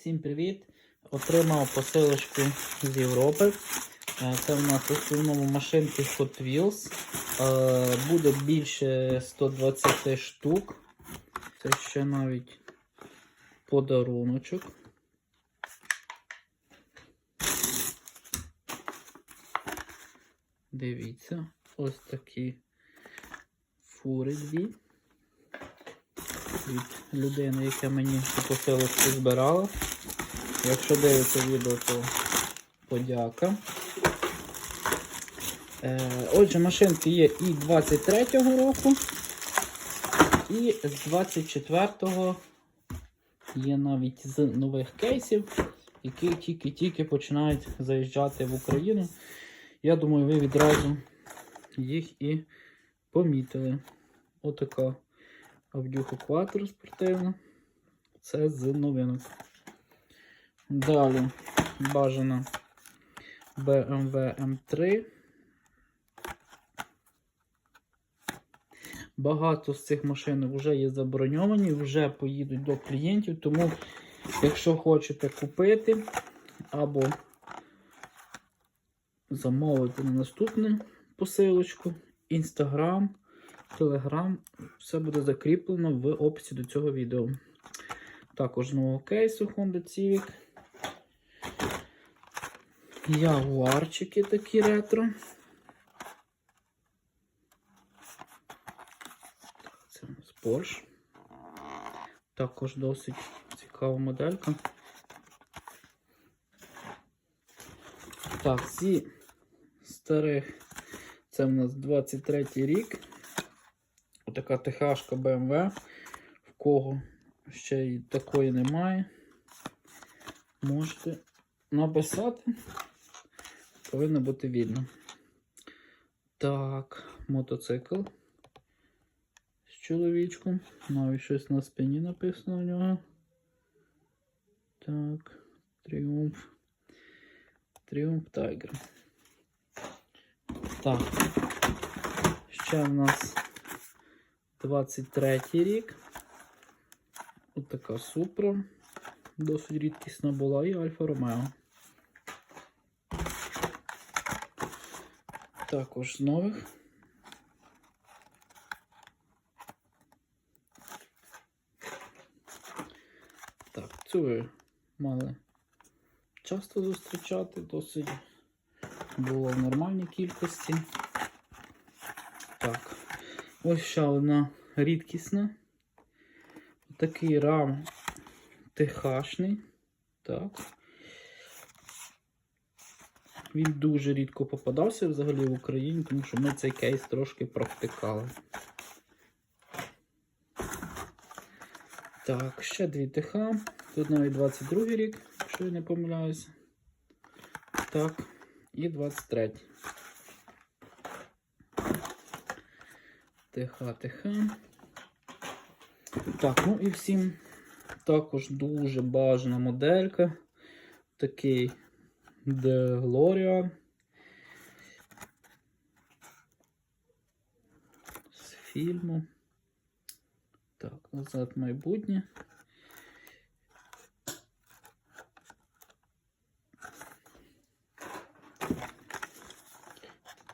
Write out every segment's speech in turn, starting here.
Всім привіт! Отримав посилочку з Європи. Е, Це в нас в основному машинки Hot Wheels. Е, Буде більше 120 штук. Це ще навіть подаруночок. Дивіться, ось такі фури дві від людини, яка мені цю посилочку збирала. Якщо дивиться відео, то подяка. Е, отже, машинки є і 23-го року, і з 24-го є навіть з нових кейсів, які тільки-тільки починають заїжджати в Україну. Я думаю, ви відразу їх і помітили. Отака Авдюха Quattro спортивна. Це з новинок. Далі бажана BMW M3. Багато з цих машин вже є заброньовані, вже поїдуть до клієнтів, тому, якщо хочете купити або замовити на наступну посилочку, Instagram, Telegram, все буде закріплено в описі до цього відео. Також нового кейсу Honda Civic. Ягуарчики такі ретро. Це у нас Porsche. Також досить цікава моделька. Так, зі старих це у нас 23 рік. Отака ТХшка BMW. В кого ще й такої немає. Можете написати. Повинно бути вільно. Так, мотоцикл з чоловічком. Навіть щось на спині написано у нього. Так, тріумф. Тріумф Тайгер. Так. Ще в нас 23 рік. Ось така Супра. Досить рідкісна була і Альфа Ромео. Також з нових. Так, цю ви мали часто зустрічати, досить було в нормальній кількості. Ось ще одна рідкісна. Такий рам ТХшний. Так. Він дуже рідко попадався взагалі в Україні, тому що ми цей кейс трошки провтикали. Так, ще дві ТХ. Тут навіть 22 рік, якщо я не помиляюся. Так, і 23. ТХ, ТХ. Так, ну і всім також дуже бажана моделька. Такий DeLorean. З фільму. Так, назад майбутнє.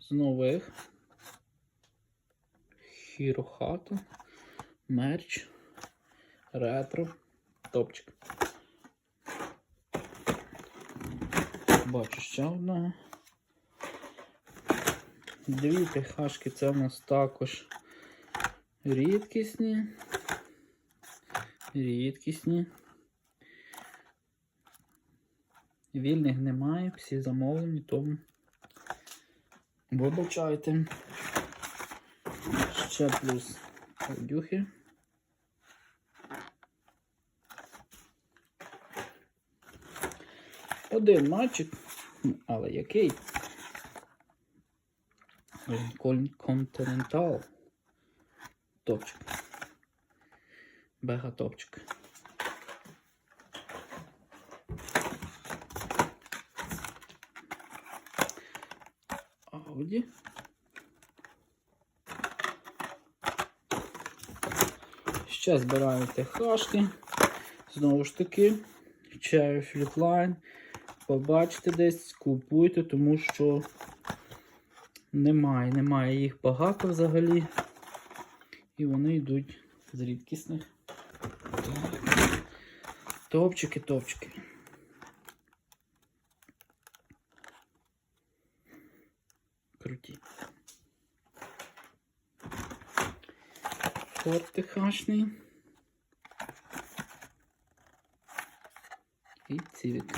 З нових. Хірохата. Мерч. Ретро. Топчик. Бачу ще одного. Дві ТХшки це в нас також рідкісні. Рідкісні. Вільних немає, всі замовлені, тому вибачайте. Ще плюс дюхи. Один матчик, але який? Континентал. Топчик. Бега топчик. Ауді. Ще збираю ТХшки. Знову ж таки, чаю флітлайн. Побачите десь, купуйте, тому що немає, немає їх багато взагалі. І вони йдуть з рідкісних. Топчики, топчики. Форт техашний. І цивік.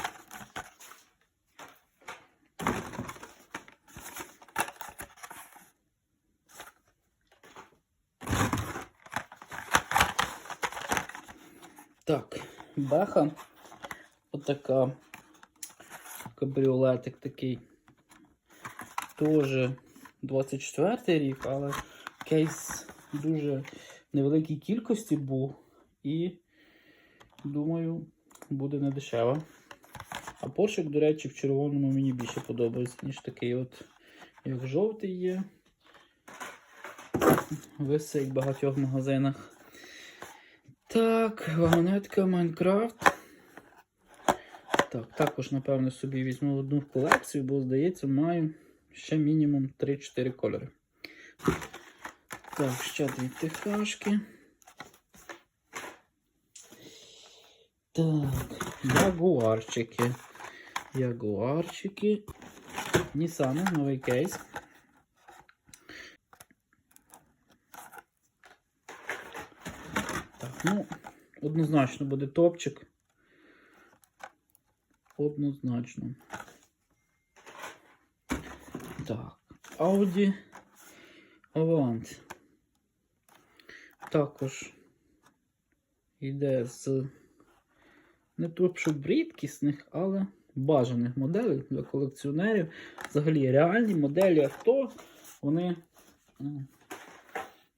Так, беха. Отака. Кабріолетик такий. Теж 24 рік, але кейс дуже невеликій кількості був. І думаю, буде не дешево. А поршик, до речі, в червоному мені більше подобається, ніж такий от, як жовтий є. Висить в багатьох магазинах. Так, вагонетка Майнкрафт. Так, також, напевно, собі візьму одну в колекцію, бо, здається, маю ще мінімум 3-4 кольори. Так, ще дві тихашки. Так, ягуарчики. Ягуарчики. Nissan, новий кейс. Так, ну, однозначно буде топчик. Однозначно. Так, Audi Avant. Також йде з не то, щоб рідкісних, але бажаних моделей для колекціонерів. Взагалі реальні моделі авто, вони,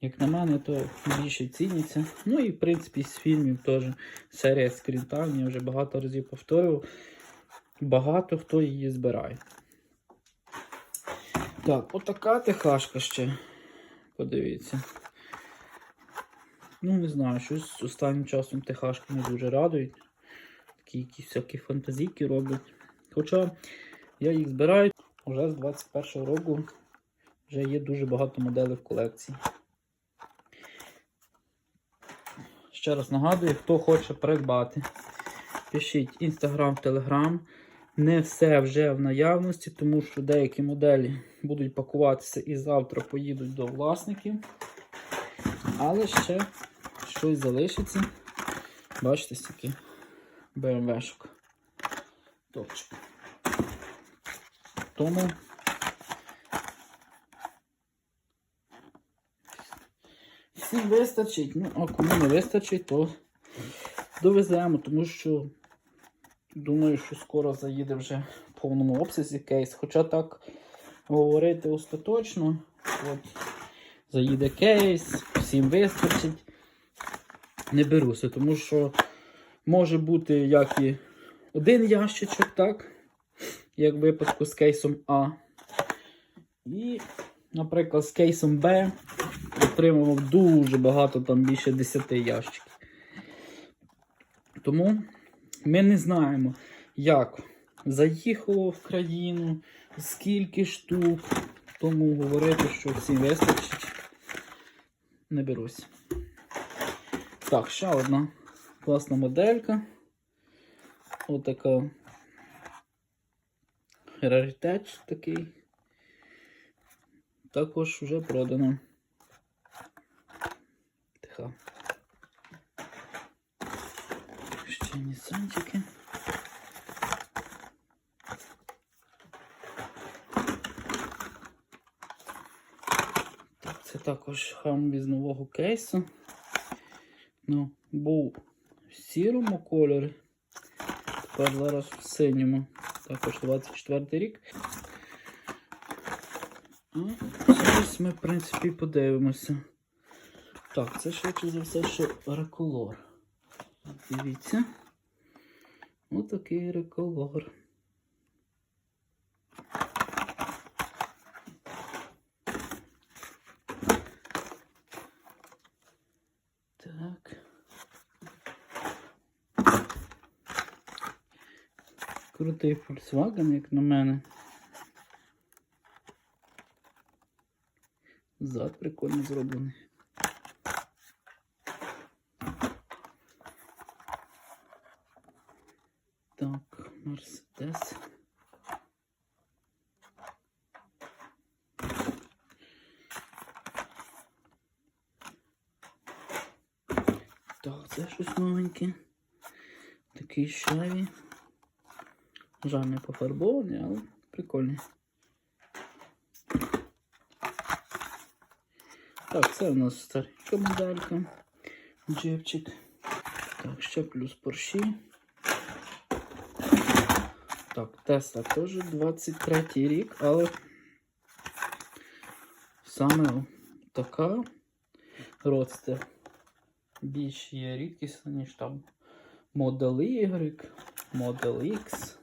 як на мене, то більше ціняться. Ну і в принципі з фільмів теж серія скрінтайм, я вже багато разів повторював. Багато хто її збирає. Так, отака техашка ще. Подивіться. Ну, не знаю, щось останнім часом техашки не дуже радують. Такі якісь всякі фантазійки роблять. Хоча я їх збираю вже з 21-го року. Вже є дуже багато моделей в колекції. Ще раз нагадую, хто хоче придбати. Пишіть Instagram, Telegram. Не все вже в наявності, тому що деякі моделі будуть пакуватися і завтра поїдуть до власників. Але ще щось залишиться. Бачите, стільки BMW-шок. Топчик. Тому всім вистачить. Ну, а кому не вистачить, то довеземо, тому що думаю, що скоро заїде вже в повному обсязі кейс. Хоча так говорити остаточно, от заїде кейс, всім вистачить. Не беруся, тому що може бути як і один ящичок, так, як в випадку з кейсом А. І, наприклад, з кейсом Б отримував дуже багато, там більше 10 ящиків. Тому ми не знаємо, як заїхало в країну, скільки штук. Тому говорити, що всім вистачить, не берусь. Так, ще одна класна моделька. Отака раритет такий. Також вже продано. Тиха. Ще нісанчики. Так, це також хам з нового кейсу. Ну, був в сірому кольорі. Тепер зараз в синьому. Також 24 рік. Зараз ми, в принципі, подивимося. Так, це швидше за все, що реколор. Дивіться. Отакий реколор. Так. Крутий Volkswagen, як на мене. Зад прикольно зроблений. Так, Мерседес. Так, це щось новеньке. Такий шаві. Жаль, не пофарбований, але прикольний. Так, це у нас старенька моделька. Джипчик. Так, ще плюс порші. Так, Тесла теж 23 рік, але саме така родстер більш є рідкісна, ніж там Model Y, Model X.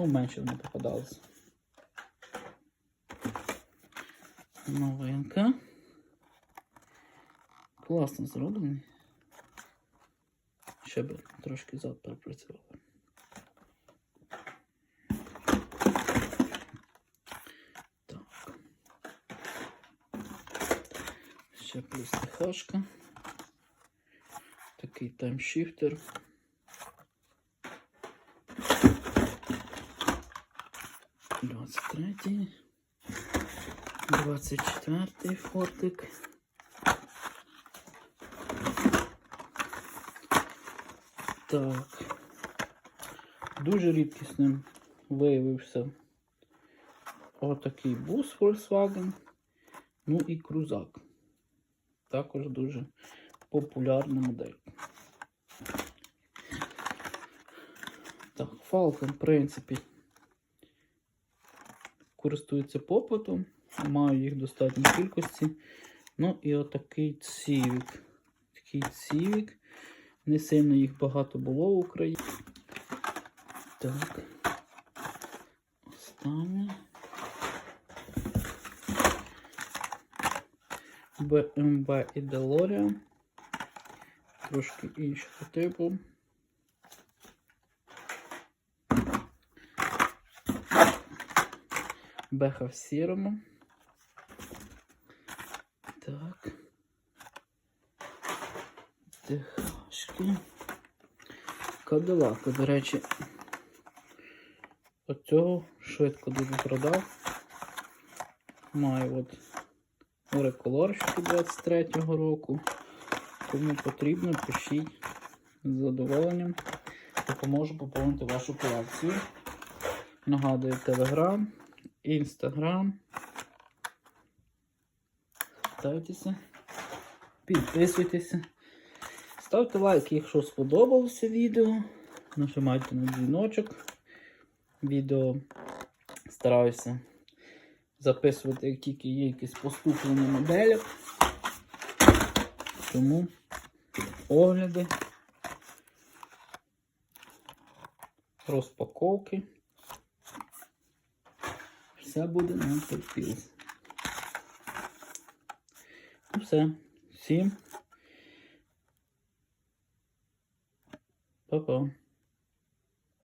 Ну, менше не попадалось. Новинка. Класно зроблений. Ще би трошки зад перепрацювали. Так. Ще плюс тихашка. Такий таймшифтер. третій. Двадцять четвертий фортик. Так. Дуже рідкісним виявився отакий бус Volkswagen. Ну і крузак. Також дуже популярна модель. Так, Falcon, в принципі, користується попитом. Маю їх достатній кількості. Ну і отакий Civic. Такий Civic. Не сильно їх багато було в Україні. Так. Останнє. BMW і DeLorean. Трошки іншого типу. Беха в сірому. Так. Техашки. Кадилака, до речі. Оцього швидко дуже продав. Маю от реколорщики 23-го року. Кому потрібно, пишіть з задоволенням. Допоможу поповнити вашу колекцію. Нагадую, Telegram, Instagram. Ставтеся, підписуйтеся. Ставте лайк, якщо сподобалося відео. Нажимайте на дзвіночок. Відео стараюся записувати, як тільки є якісь поступлення моделів. Тому огляди, розпаковки. Все буде на терпілось. Ну все. Всім. Па-па.